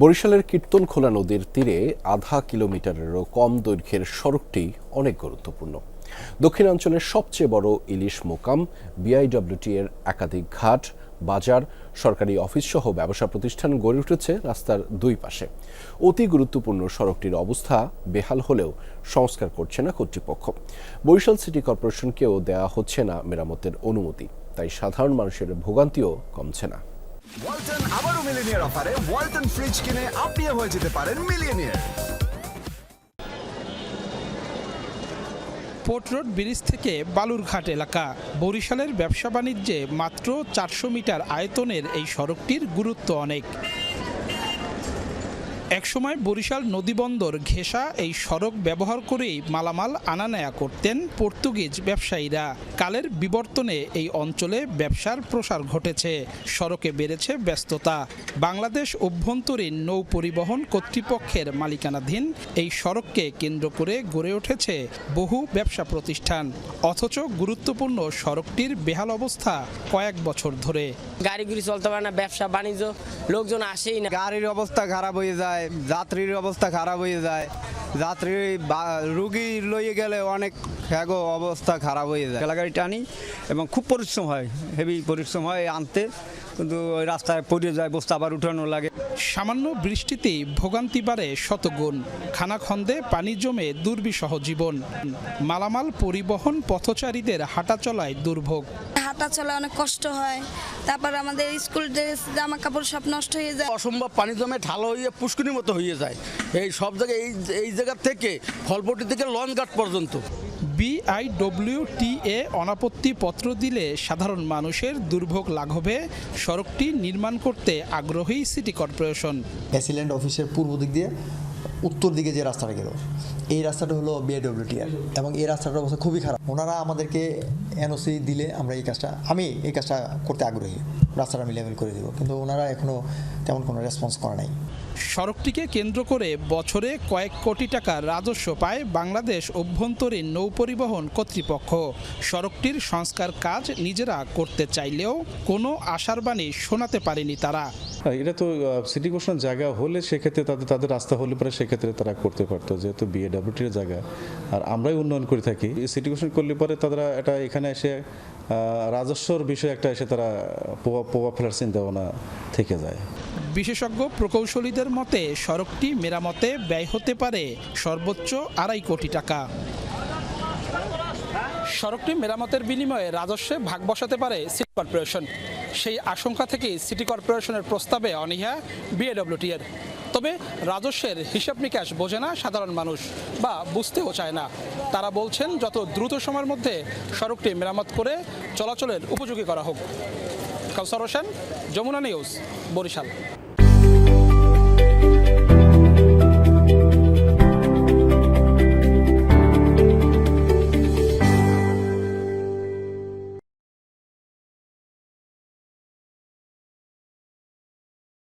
বরিশালের কীর্তনখোলা নদীর তীরে আধা কিলোমিটারেরও কম দৈর্ঘ্যের সড়কটি অনেক গুরুত্বপূর্ণ। দক্ষিণাঞ্চলের সবচেয়ে বড় ইলিশ মোকাম বিআইডব্লিউটি এর একাধিক ঘাট, বাজার, সরকারি অফিস সহ ব্যবসা প্রতিষ্ঠান গড়ে উঠেছে রাস্তার দুই পাশে। অতি গুরুত্বপূর্ণ সড়কটির অবস্থা বেহাল হলেও সংস্কার করছে না কর্তৃপক্ষ। বরিশাল সিটি কর্পোরেশনকেও দেওয়া হচ্ছে না মেরামতের অনুমতি, তাই সাধারণ মানুষের ভোগান্তিও কমছে না। ওয়ালটন আবারও মিলিনিয়ার অফারে ওয়ালটন ফ্রিজ কিনে আপনিও হয়ে যেতে পারেন পোর্ট রোড ব্রিজ থেকে বালুরঘাট এলাকা। বরিশালের ব্যবসা বাণিজ্যে মাত্র চারশো মিটার আয়তনের এই সড়কটির গুরুত্ব অনেক। একসময় বরিশাল নদীবন্দর ঘেঁষা এই সড়ক ব্যবহার করেই মালামাল আনা নেয়া করতেন পর্তুগিজ ব্যবসায়ীরা। কালের বিবর্তনে এই অঞ্চলে ব্যবসার প্রসার ঘটেছে। সড়কে বেড়েছে ব্যস্ততা। বাংলাদেশ অভ্যন্তরীণ নৌ পরিবহন কর্তৃপক্ষের মালিকানাধীন এই সড়ককে কেন্দ্র করে গড়ে উঠেছে বহু ব্যবসা প্রতিষ্ঠান। অথচ গুরুত্বপূর্ণ সড়কটির বেহাল অবস্থা কয়েক বছর ধরে। গাড়িগুড়ি চলতে পারে না ব্যবসা বাণিজ্য লোকজন আসেই না। গাড়ির অবস্থা খারাপ হয়ে যায়। যাত্রীর অবস্থা খারাপ হয়ে যায়। যাত্রী রুগী লইয়ে গেলে অনেক হ্যাগো অবস্থা খারাপ হয়ে যায়। গাড়ি টানি এবং খুব পরিশ্রম হয়, হেভি পরিশ্রম হয় আনতে। কিন্তু ওই রাস্তায় পড়ে যায়, বস্তা আবার উঠানো লাগে। সামান্য বৃষ্টিতেই ভোগান্তি বাড়ে শতগুণ। খানাখন্দে পানি জমে দুর্বিষহ জীবন। মালামাল পরিবহন পথচারীদের হাঁটা চলায় দুর্ভোগ। হাঁটা চলা অনেক কষ্ট হয়। তারপর আমাদের স্কুল ড্রেস জামা কাপড় সব নষ্ট হয়ে যায়। অসম্ভব পানি জমে ঢালো হয়ে পুষ্করির মতো হয়ে যায়। এই সব জায়গায় এই এই জায়গা থেকে ফলপট্টি থেকে লঞ্চ ঘাট পর্যন্ত। বিআইডব্লিউটিএ অনাপত্তি পত্র দিলে সাধারণ মানুষের দুর্ভোগ লাঘবে সড়কটি নির্মাণ করতে আগ্রহী সিটি কর্পোরেশন। অ্যাসিল্যান্ড অফিসের পূর্ব দিক দিয়ে উত্তর দিকে যে রাস্তাটা গেল এই রাস্তাটা হলো বিআইডব্লিউটিআর এবং এই রাস্তাটার অবস্থা খুবই খারাপ। ওনারা আমাদেরকে এনওসি দিলে আমরা এই কাজটা আমি এই কাজটা করতে আগ্রহী রাস্তাটা আমি লেভেল করে দেবো। কিন্তু ওনারা এখনও তেমন কোনো রেসপন্স করে নাই। সড়কটিকে কেন্দ্র করে বছরে কয়েক কোটি টাকা রাজস্ব পায় বাংলাদেশ অভ্যন্তরীণ নৌ পরিবহন কর্তৃপক্ষ। সড়কটির সংস্কার কাজ নিজেরা করতে চাইলেও কোনো আশার বাণী শোনাতে পারেনি তারা। হ্যাঁ, এটা তো সিটি কর্পোরেশন জায়গা হলে সেক্ষেত্রে তাদের তাদের রাস্তা হলে পরে সেক্ষেত্রে তারা করতে পারতো, যেহেতু বিএডব্লিউটির জায়গা। আর আমরাই উন্নয়ন করে থাকি। সিটি কর্পোরেশন করলে পরে তারা এটা এখানে এসে রাজস্বর বিষয় একটা এসে তারা প্রভাব প্রভাব ফেলার চিন্তা ভাবনা থেকে যায়। বিশেষজ্ঞ প্রকৌশলীদের মতে, সড়কটি মেরামতে ব্যয় হতে পারে সর্বোচ্চ আড়াই কোটি টাকা। সড়কটি মেরামতের বিনিময়ে রাজস্বে ভাগ বসাতে পারে সিটি কর্পোরেশন সেই আশঙ্কা থেকে সিটি কর্পোরেশনের প্রস্তাবে অনীহা বিএডব্লিউটি এর। তবে রাজস্বের হিসাব নিকাশ বোঝে না সাধারণ মানুষ বা বুঝতেও চায় না। তারা বলছেন, যত দ্রুত সময়ের মধ্যে সড়কটি মেরামত করে চলাচলের উপযোগী করা হোক। কাউসার হোসেন, যমুনা নিউজ, বরিশাল।